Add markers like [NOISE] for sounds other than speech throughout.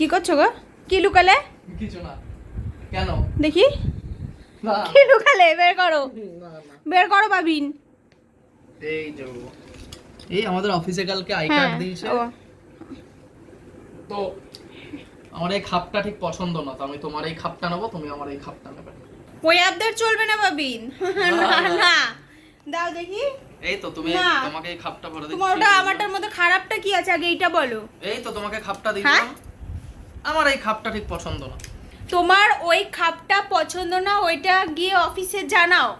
কি করছ গো? কি লুকালে? কিছু না। কেন? দেখি। কি লুকালে? বের করো। বের করো বাবিন। এই যে এই আমাদের অফিসে কালকে আই হ্যাঁ কার্ড দিয়েছে তো আমার এই খাপটা ঠিক পছন্দ না তো আমি তোমার এই খাপটা নেব তুমি আমার এই খাপটা নেবে। ওই আবদার চলবে না বাবিন। না না। দাও দেখি। এই তো তুমি তোমাকে এই খাপটা ভরে ওটা আমারটার মধ্যে খারাপটা কি আছে? আগে এইটা বলো। এই তো তোমাকে খাপটা হ্যাঁ? দিলাম আমার এই খাপটা ঠিক পছন্দ না। তোমার ওই খাপটা পছন্দ না ওইটা গিয়ে অফিসে জানাও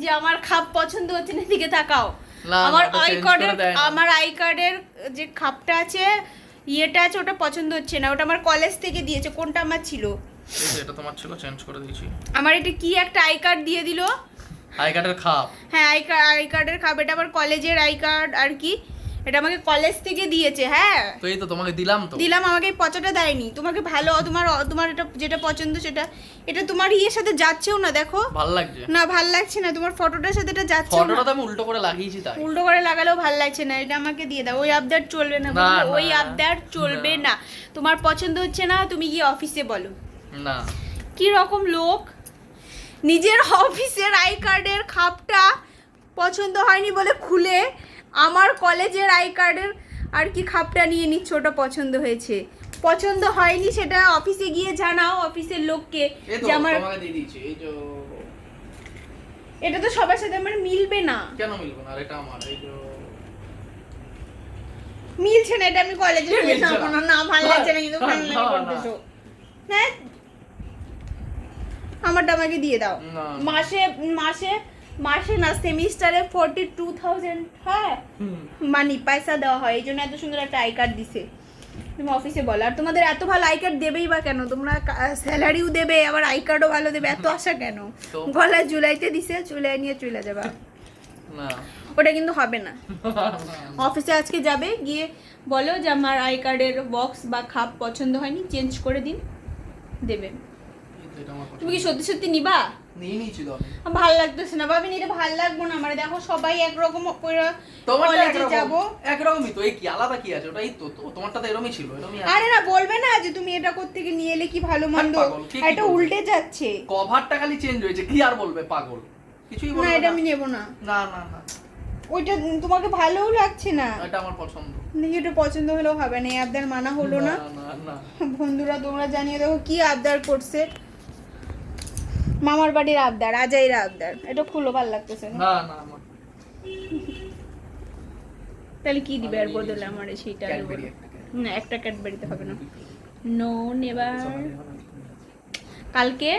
যে আমার খাপ পছন্দ হচ্ছে না দিকে তাকাও। আমার আই কার্ডের। আমার আই কার্ডের যে খাপটা আছে ইয়েটা আছে ওটা পছন্দ হচ্ছে না। ওটা আমার কলেজ থেকে দিয়েছে কোনটা আমার ছিল? এটা তোমার ছিল চেঞ্জ করে দিয়েছি। আমার এটা কি একটা আই কার্ড দিয়ে দিল? আই কার্ডের খাপ। হ্যাঁ আই কার্ড আই কার্ডের খাপ এটা আমার কলেজের আই কার্ড আর কি। এটা আমাকে কলেজ থেকে দিয়েছে হ্যাঁ? তো এই তো তোমাকে দিলাম তো। দিলাম আমাকে এই পচাটা দেয়নি। তোমাকে ভালো তোমার তোমার এটা যেটা পছন্দ সেটা এটা তোমার ইয়ের সাথে যাচ্ছেও না দেখো। ভালো লাগছে? না ভালো লাগছে না তোমার ফটোটার সাথে এটা যাচ্ছে ফটোটা তো আমি উল্টো করে লাগিয়েছি তাই। উল্টো করে লাগালেও ভালো লাগছে না এটা আমাকে দিয়ে দাও। ওই আবদার চলবে না, ওই আবদার চলবে না। তোমার পছন্দ হচ্ছে না তুমি গিয়ে অফিসে বলো। না। কি রকম লোক? নিজের অফিসের আই কার্ডের খাপটা পছন্দ হয়নি বলে খুলে আমার কলেজের আই কার্ডের আর কি খাপটা নিয়ে নিচ্ছে ওটা পছন্দ হয়েছে। পছন্দ হয়নি সেটা অফিসে গিয়ে জানাও অফিসের লোককে যে আমার এটা তো সবার সাথে আমার মিলবে না। কেন মিলবে না? আর এটা আমার এই যে মিলছে না এটা আমি কলেজে জানাব না? না ভালো লাগছে না কিন্তু না। করতেছো হ্যাঁ? আমারটা আমাকে দিয়ে দাও। মাসে মাসে মাসে না সেমিস্টারে ফোরটি টু থাউজেন্ড হ্যাঁ। মানি পয়সা দেওয়া হয় এই জন্য এত সুন্দর একটা আই কার্ড দিছে। তুমি অফিসে বলো আর তোমাদের এত ভালো আই কার্ড দেবেই বা কেন? তোমরা স্যালারিও দেবে আবার আই কার্ডও ভালো দেবে এত আশা কেন? তো? গলায় জুলাইতে দিছে চুলাই নিয়ে চলে যাবা। ওটা কিন্তু হবে না। [LAUGHS] অফিসে আজকে যাবে গিয়ে বলো যে আমার আই কার্ডের বক্স বা খাপ পছন্দ হয়নি চেঞ্জ করে দিন দেবে। তুমি কি সত্যি সত্যি নিবা? নিয়ে নিয়েছি আমি। ভালো লাগতেছে না। ভাবি ভালো লাগবো না। আমার দেখো সবাই একরকম করে কলেজে যাব। একরকমই তো। এই কি আলাদা কি আছে? ওটাই তো তোমারটা তো এরকমই ছিল এরকমই আরে না বলবে না যে তুমি এটা করতে গিয়ে নিয়ে এলে কি ভালো মন্দ? এটা উল্টে যাচ্ছে। কভারটা খালি চেঞ্জ হয়েছে কি আর বলবে পাগল? কিছুই না এটা আমি নেব না। না না না। ওইটা তোমাকে ভালোও লাগছে না। এটা আমার পছন্দ। এটা পছন্দ হলেও হবে না? এই আবদার মানা হলো না না? না বন্ধুরা তোমরা জানিয়ে দেখো কি আবদার করছে? মামার বাড়ির আবদার আজাইরা আবদার। এটা খুলো ভালো লাগতেছে না? না না তাহলে কি দিবে আর বদলে আমার সেইটা। না একটা ক্যাডবেরিতে হবে না। নো নেবার। কালকে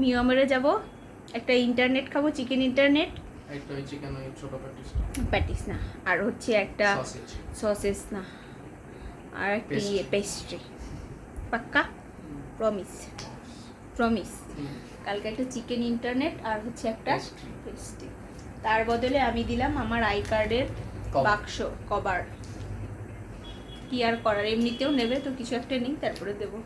মিয়ামারে যাব। একটা ইন্টারনেট খাব চিকেন ইন্টারনেট। একটা ওই চিকেন ওই ছোট প্যাটিসটা প্যাটিস না আর হচ্ছে একটা সসেস না। আর একটা পেস্ট্রি পাক্কা? প্রমিস প্রমিস কালকে একটা চিকেন ইন্টারনেট আর হচ্ছে একটা পেস্ট্রি তার বদলে আমি দিলাম আমার আই কার্ডের বাক্স কভার কি আর করার? এমনিতেও নেবে তো কিছু একটা নেই তারপরে দেবো।